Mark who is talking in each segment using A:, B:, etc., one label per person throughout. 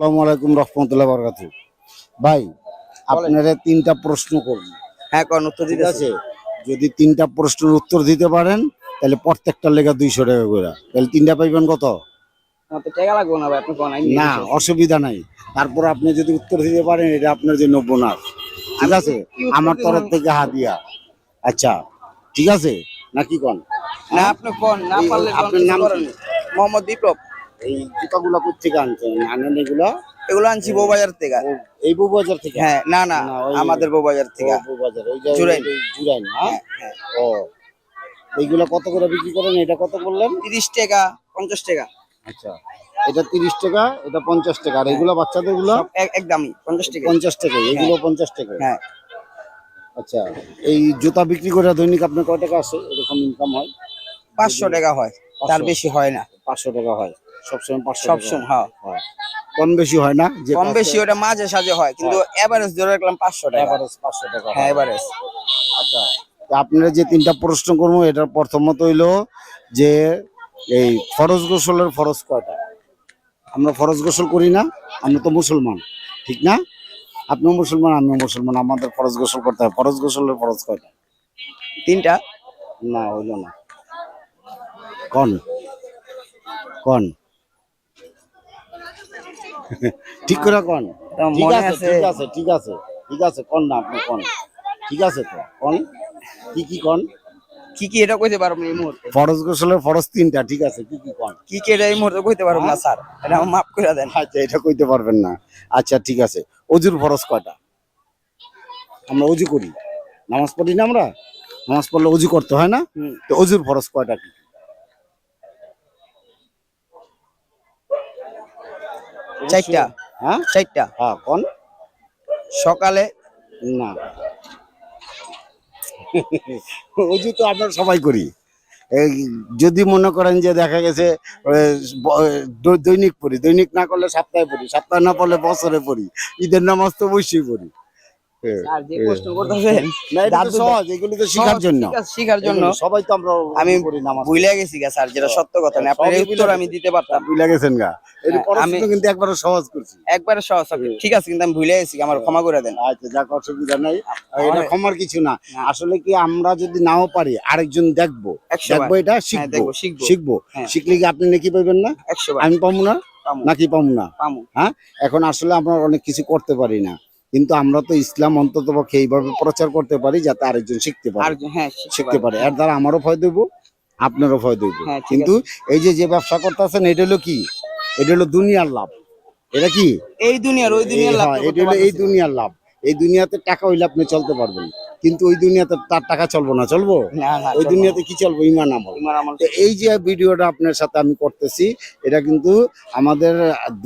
A: আসসালামু আলাইকুম রহমতুল্লাহ বরকাতু ভাই আপনারা তিনটা প্রশ্ন করুন
B: হ্যাঁ কোন উত্তর দিতে
A: আছে? যদি তিনটা প্রশ্নের উত্তর দিতে পারেন তাহলে প্রত্যেকটা লেখা দুইশো টাকা করে তাহলে তিনটা পাইবেন কত?
B: না
A: অসুবিধা নাই। তারপর আপনি যদি উত্তর দিতে পারেন এটা আপনার জন্য বোনাস ঠিক আছে? আমার তরফ থেকে হাদিয়া। আচ্ছা ঠিক আছে? নাকি কোন?
B: না আপনি কোন? না পারলে
A: আপনার নাম।
B: মোহাম্মদ বিপ্লব।
A: এই জুতাগুলো কোথেকে আনছেন? আনেন এগুলো?
B: এগুলো আনছি বউবাজার থেকে।
A: এই বউ বাজার থেকে?
B: হ্যাঁ না না আমাদের বউবাজার থেকে
A: ও, বউ বাজার ওই যে
B: জুরাইন।
A: জুরাইন হ্যাঁ?
B: হ্যাঁ,
A: ও। এইগুলো কত করে বিক্রি করেন? এটা কত বললেন?
B: তিরিশ টাকা পঞ্চাশ টাকা।
A: আচ্ছা এটা তিরিশ টাকা এটা পঞ্চাশ টাকা। আর এগুলো
B: বাচ্চাদেরগুলো এক- একদমই পঞ্চাশ টাকা।
A: পঞ্চাশ টাকা এগুলো পঞ্চাশ টাকা।
B: হ্যাঁ।
A: আচ্ছা এই জুতা বিক্রি করে দৈনিক আপনার কয় টাকা আসে? এরকম ইনকাম হয়?
B: পাঁচশো টাকা হয় তার বেশি হয় না।
A: পাঁচশো টাকা হয়। সবসময় পাঁচশো
B: সবসময় হ্যাঁ।
A: কম বেশি হয় না যে
B: কম বেশি ওটা মাঝে সাঝে হয় কিন্তু এভারেজ ধরে রাখলাম পাঁচশো টাকা।
A: এভারেজ পাঁচশো টাকা হ্যাঁ।
B: এভারেজ
A: আচ্ছা আপনারা যে তিনটা প্রশ্ন করব এটার প্রথমত হইল যে এই ফরজ গোসলের ফরজ কয়টা? আমরা ফরজ গোসল করি না আমরা তো মুসলমান ঠিক না? আপনিও মুসলমান আমিও মুসলমান আমাদের ফরজ গোসল করতে হয়। ফরজ গোসলের ফরজ কয়টা?
B: তিনটা।
A: না হইল না। কন? কন? ঠিক করে কন। ঠিক আছে ঠিক আছে ঠিক আছে ঠিক আছে কন না আপনি কন। ঠিক আছে তো কন। কি কি কন?
B: কি কি এটা কইতে পারব এই মুহূর্তে?
A: ফরজ গোসলের ফরজ তিনটা ঠিক আছে কি কি কন?
B: কি কি এটা এই মুহূর্তে কইতে পারব না স্যার? এটা মাফ করে দেন।
A: আচ্ছা এটা কইতে পারবেন না। আচ্ছা ঠিক আছে অজুর ফরজ কয়টা? আমরা অজু করি। নামাজ পড়ি না আমরা? নামাজ পড়লে অজু করতে হয় না। তো অজুর ফরজ কয়টা কি?
B: চারটা।
A: হ্যাঁ?
B: চারটা।
A: হ্যাঁ কোন?
B: সকালে।
A: না। ওই তো আমরা সবাই করি। যদি মনে করেন যে দেখা গেছে দৈনিক পড়ি। দৈনিক না করলে সপ্তাহে পড়ি। সপ্তাহে না পড়লে বছরে পড়ি। ঈদের নামাজ তো অবশ্যই পড়ি।
B: আমি ভুলে গেছি গা স্যার যেটা সত্য কথা না আপনার উত্তর আমি দিতে পারতাম।
A: ভুলে গেছেন গা। এই
B: হ্যাঁ,
A: পড়াশোনা
B: আমি-
A: কিন্তু একবারে সহজ করছি।
B: একবারে সহজ ঠিক আছে কিন্তু আমি ভুলে গেছি আমার ক্ষমা করে দেন।
A: আচ্ছা যাক অসুবিধা নাই। এটা ক্ষমার কিছু না। আসলে কি আমরা যদি নাও পারি আরেকজন দেখব। দেখব। এটা
B: হ্যাঁ,
A: শিখব।
B: শিখব। হ্যাঁ।
A: শিখলে কি আপনি নাকি পাইবেন না?
B: একশো
A: আমি পাবো না? নাকি পাবো না? হ্যাঁ? এখন আসলে আমরা অনেক কিছু করতে পারি না। কিন্তু আমরা তো ইসলাম অন্তত পক্ষে এইভাবে প্রচার করতে পারি যাতে আরেকজন শিখতে পারে।
B: হ্যাঁ
A: শিখতে পারে এর দ্বারা আমারও ভয় দেব আপনারও ভয় দেব।
B: হ্যাঁ,
A: কিন্তু এই যে যে ব্যবসা করতেছেন এটা হলো কি? এটা হলো দুনিয়ার লাভ। এটা কি?
B: এই দুনিয়ার ওই দুনিয়ার লাভ
A: হ্যাঁ, এটা হলো এই দুনিয়ার লাভ। এই দুনিয়াতে টাকা হইলে আপনি চলতে পারবেন। কিন্তু ওই দুনিয়াতে তার টাকা চলবো না চলবো? ওই দুনিয়াতে কি চলবো? ইমান আমল। তো এই যে ভিডিওটা আপনার সাথে আমি করতেছি এটা কিন্তু আমাদের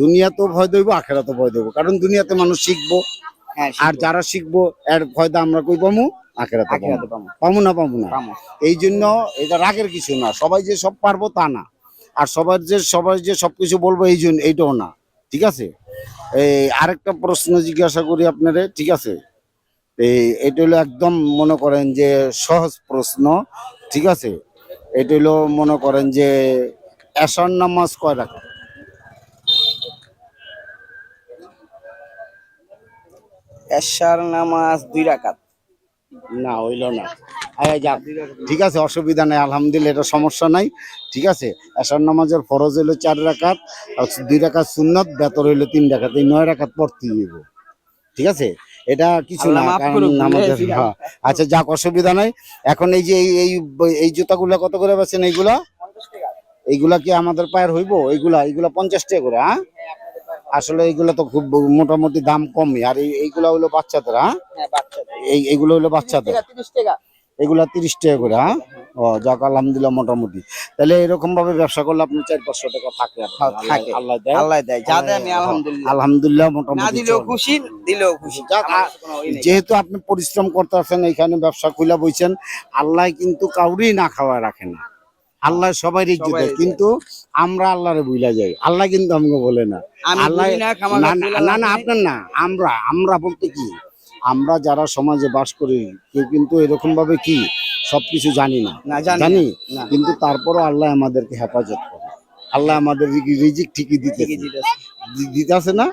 A: দুনিয়াতেও ভয় দেবো আখেরাতেও ভয় দেবো। কারণ দুনিয়াতে মানুষ শিখব।
B: হ্যাঁ
A: আর যারা শিখব এর ফায়দা আমরা কই পামু? আখেরাতে পামু। না পামু না? এই জন্য এটা রাগের কিছু না। সবাই যে সব পারব তা না। আর সবার যে সবাই যে সবকিছু বলব এই জন্য এইটাও না। ঠিক আছে? এই আরেকটা প্রশ্ন জিজ্ঞাসা করি আপনারে ঠিক আছে? এই এটা হলো একদম মনে করেন যে সহজ প্রশ্ন ঠিক আছে? এটা হলো মনে করেন যে এশার নামাজ কয় রাখা
B: এশার নামাজ দুই রাকাত।
A: না হইল না। আয় যাক ঠিক আছে অসুবিধা নাই আলহামদুলিল্লাহ এটা সমস্যা নাই। ঠিক আছে এশার নামাজের ফরজ হইল চার রাকাত আর দুই রাকাত সুন্নত বেতর হইল তিন রাকাত এই নয় রাকাত পড়তে দিব ঠিক আছে এটা কিছু না কারণ হ্যাঁ। আচ্ছা যাক অসুবিধা নাই। এখন এই যে এই এই জুতাগুলো কত করে বেছেন এইগুলা? এইগুলা কি আমাদের পায়ের হইব? এইগুলা এইগুলা পঞ্চাশ টাকা করে হ্যাঁ? আসলে এইগুলা তো খুব মোটামুটি দাম কমই। আর এই এইগুলা হলো বাচ্চাদের হ্যাঁ?
B: হ্যাঁ
A: এই এইগুলো হলো বাচ্চাদের। এগুলা তিরিশ টাকা। করে হ্যাঁ? ও যাক আলহামদুলিল্লাহ মোটামুটি। তাহলে এরকম ভাবে ব্যবসা করলে আপনি চার পাঁচশো টাকা থাকে।
B: হ্যাঁ,
A: আল্লাহ-
B: থাকে।
A: আল্লাহ দেয়।
B: আল্লাহ দেয়। যা দেয় আমি আলহামদুলিল্লাহ।
A: আলহামদুলিল্লাহ মোটামুটি
B: দিলেও খুশি দিলেও খুশি।
A: যেহেতু আপনি পরিশ্রম করতে আছেন এখানে ব্যবসা খুলে বইছেন আল্লাহ কিন্তু কাউরি না খাওয়া রাখে না। আল্লাহ সবাই ইজ্জত দেয়। কিন্তু আমরা আল্লাহরে বুঝলা যাই আল্লাহ কিন্তু আমাকে বলে না। আল্লাহ
B: না,
A: না। আপনার না আমরা আমরা বলতে কি? আমরা যারা সমাজে বাস করি কেউ কিন্তু এরকম ভাবে কি? সবকিছু জানি না।
B: জানি
A: কিন্তু তারপরও আল্লাহ আমাদেরকে হেফাজত করে। আল্লাহ আমাদের রিজিক ঠিকই দিতে
B: দিতেছে।
A: দিতে আছে না?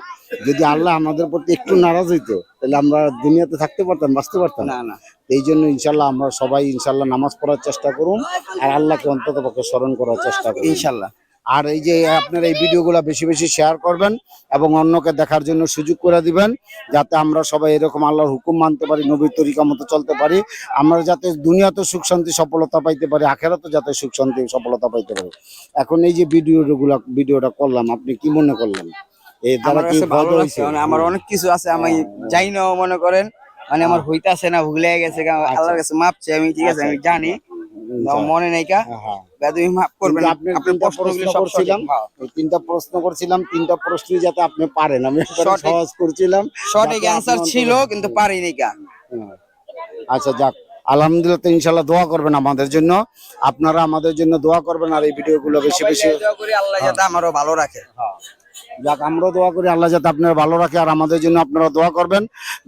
A: যদি আল্লাহ আমাদের প্রতি একটু নারাজ হইতো তাহলে আমরা দুনিয়াতে থাকতে পারতাম বাঁচতে পারতাম।
B: না না।
A: এই জন্য ইনশাল্লাহ আমরা সবাই ইনশাল্লাহ নামাজ পড়ার চেষ্টা করুন আর আল্লাহকে অন্তত পক্ষে স্মরণ করার চেষ্টা করুন।
B: ইনশাল্লাহ।
A: আর এই যে আপনার এই ভিডিওগুলো বেশি বেশি শেয়ার করবেন এবং অন্যকে দেখার জন্য সুযোগ করে দিবেন যাতে আমরা সবাই এরকম আল্লাহর হুকুম মানতে পারি নবীর তরিকা মতো চলতে পারি। আমরা যাতে দুনিয়াতে সুখ শান্তি সফলতা পাইতে পারি আখেরাতে যাতে সুখ শান্তি সফলতা পাইতে পারি। এখন এই যে ভিডিওগুলো ভিডিওটা করলাম আপনি কি মনে করলেন?
B: আমার কাছে ভালো লাগছে মানে আমার অনেক কিছু আছে আমি জানি না মনে করেন মানে আমার হইতাছে না ভুলে গেছে কারণ আল্লাহর কাছে মাপ চাই আমি ঠিক আছে আমি জানি মনে নাই কা।
A: হ্যাঁ
B: তুমি মাফ করবেন
A: কিন্তু আপনি
B: প্রশ্নগুলো সব। হ্যাঁ।
A: তিনটা প্রশ্ন করছিলাম তিনটা প্রশ্নই যাতে আপনি পারেন আমি
B: সঠিক।
A: সহজ করছিলাম
B: সঠিক
A: যাতে
B: অ্যান্সার ছিল কিন্তু পারিনি কা।
A: হ্যাঁ। আচ্ছা যাক। আলহামদুলিল্লাহ ইনশাল্লাহ দোয়া করবেন আমাদের জন্য। আপনারা আমাদের জন্য দোয়া করবেন আর এই ভিডিওগুলো বেশি বেশি
B: দোয়া করি আল্লাহ যাতে আমারও ভালো রাখে।
A: যাক আমরাও দোয়া করি আল্লাহ যাতে আপনারা ভালো রাখে আর আমাদের জন্য আপনারা দোয়া করবেন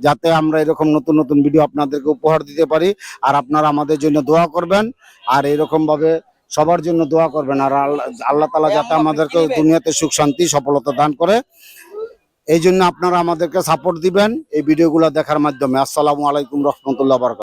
A: যাতে আমরা এরকম নতুন নতুন ভিডিও আপনাদেরকে উপহার দিতে পারি আর আপনারা আমাদের জন্য দোয়া করবেন আর এরকম ভাবে সবার জন্য দোয়া করবেন আর আল্লাহ আল্লাহ তালা যাতে আমাদেরকে দুনিয়াতে সুখ শান্তি সফলতা দান করে। এই জন্য আপনারা আমাদেরকে সাপোর্ট দিবেন এই ভিডিওগুলো দেখার মাধ্যমে। আসসালামু আলাইকুম রহমতুল্লাহ বারকাত